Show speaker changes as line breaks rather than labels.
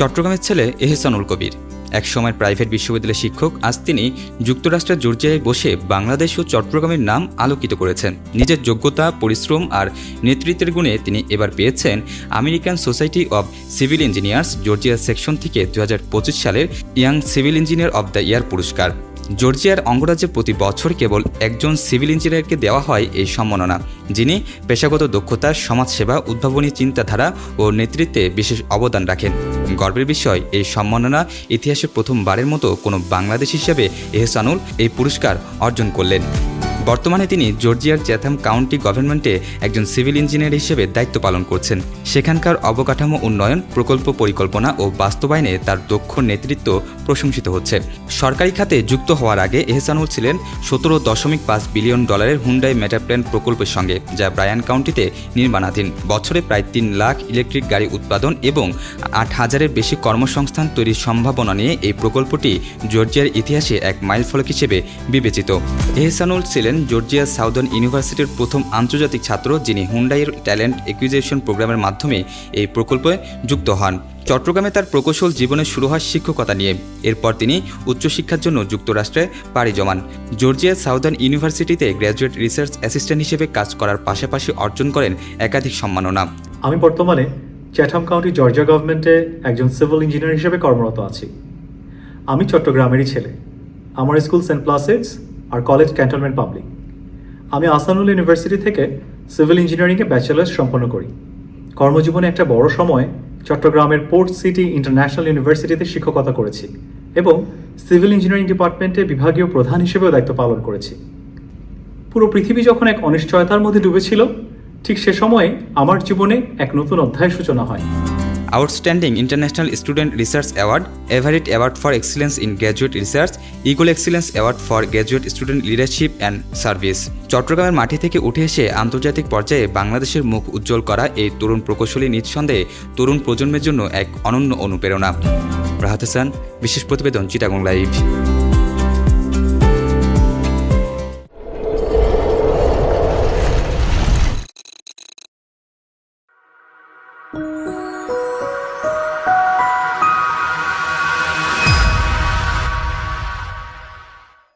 চট্টগ্রামের ছেলে এহসানুল কবির। একসময় প্রাইভেট বিশ্ববিদ্যালয়ের শিক্ষক, আজ তিনি যুক্তরাষ্ট্রের জর্জিয়ায় বসে বাংলাদেশ ও চট্টগ্রামের নাম আলোকিত করেছেন। নিজের যোগ্যতা, পরিশ্রম আর নেতৃত্বের গুণে তিনি এবার পেয়েছেন American society of civil engineers Georgia section থেকে দু হাজার পঁচিশ সালের young civil engineer of the year পুরস্কার। জর্জিয়ার অঙ্গরাজ্যে প্রতি বছর কেবল একজন সিভিল ইঞ্জিনিয়ারকে দেওয়া হয় এই সম্মাননা, যিনি পেশাগত দক্ষতা, সমাজসেবা, উদ্ভাবনী চিন্তাধারা ও নেতৃত্বে বিশেষ অবদান রাখেন। গর্বের বিষয়, এই সম্মাননা ইতিহাসে প্রথমবারের মতো কোনো বাংলাদেশ হিসেবে এহসানুল এই পুরস্কার অর্জন করলেন। বর্তমানে তিনি জর্জিয়ার চ্যাথাম কাউন্টি গভর্নমেন্টে একজন সিভিল ইঞ্জিনিয়ার হিসেবে দায়িত্ব পালন করছেন। সেখানকার অবকাঠামো উন্নয়ন, প্রকল্প পরিকল্পনা ও বাস্তবায়নে তার দক্ষ নেতৃত্ব প্রশংসিত হচ্ছে। সরকারি খাতে যুক্ত হওয়ার আগে এহসানুল ছিলেন সতেরো দশমিক পাঁচ বিলিয়ন ডলারের হুন্ডাই মেটাপ্ল্যান প্রকল্পের সঙ্গে, যা ব্রায়ান কাউন্টিতে নির্মাণাধীন। বছরে প্রায় তিন লাখ ইলেকট্রিক গাড়ি উৎপাদন এবং আট হাজারের বেশি কর্মসংস্থান তৈরির সম্ভাবনা নিয়ে এই প্রকল্পটি জর্জিয়ার ইতিহাসে এক মাইলফলক হিসেবে বিবেচিত। এহসানুল ছিলেন জর্জিয়া সাউদার্ন ইউনিভার্সিটির প্রথম আন্তর্জাতিক ছাত্র যিনি হুন্ডাইয়ের ট্যালেন্ট একুইজিশন প্রোগ্রামের মাধ্যমে এই প্রকল্পে যুক্ত হন। চট্টগ্রামে তার প্রকৌশল জীবনে শুরু হয় শিক্ষকতা নিয়ে। এরপর তিনি উচ্চশিক্ষার জন্য যুক্তরাষ্ট্রে পাড়ি জমান। জর্জিয়া সাউদার্ন ইউনিভার্সিটিতে গ্র্যাজুয়েট রিসার্চ অ্যাসিস্ট্যান্ট হিসেবে কাজ করার পাশাপাশি অর্জন করেন একাধিক সম্মাননা।
আমি বর্তমানে চ্যাথাম কাউন্টি, জর্জিয়া গভর্নমেন্টে একজন সিভিল ইঞ্জিনিয়ার হিসেবে কর্মরত আছি। আমি চট্টগ্রামেরই ছেলে। আমার স্কুল সেন্ট প্লাসিডস আর কলেজ ক্যান্টনমেন্ট পাবলিক আমি আসানুল ইউনিভার্সিটি থেকে সিভিল ইঞ্জিনিয়ারিংয়ে ব্যাচেলার্স সম্পন্ন করি। কর্মজীবনে একটা বড় সময় চট্টগ্রামের পোর্ট সিটি ইন্টারন্যাশনাল ইউনিভার্সিটিতে শিক্ষকতা করেছি এবং সিভিল ইঞ্জিনিয়ারিং ডিপার্টমেন্টে বিভাগীয় প্রধান হিসেবেও দায়িত্ব পালন করেছি। পুরো পৃথিবী যখন এক অনিশ্চয়তার মধ্যে ডুবেছিল, ঠিক সে সময়ে আমার জীবনে এক নতুন অধ্যায়ের সূচনা হয়।
Outstanding international student research award Everett award for excellence in graduate research Eagle excellence award for graduate student leadership and service চট্টগ্রামের মাটি থেকে উঠে এসে আন্তর্জাতিক পর্যায়ে বাংলাদেশের মুখ উজ্জ্বল করা এই তরুণ প্রকৌশলী নিঃসন্দেহে তরুণ প্রজন্মের জন্য এক অনন্য অনুপ্রেরণা। রাহাত হাসান, বিশেষ প্রতিবেদন, চিটাগং লাইভ।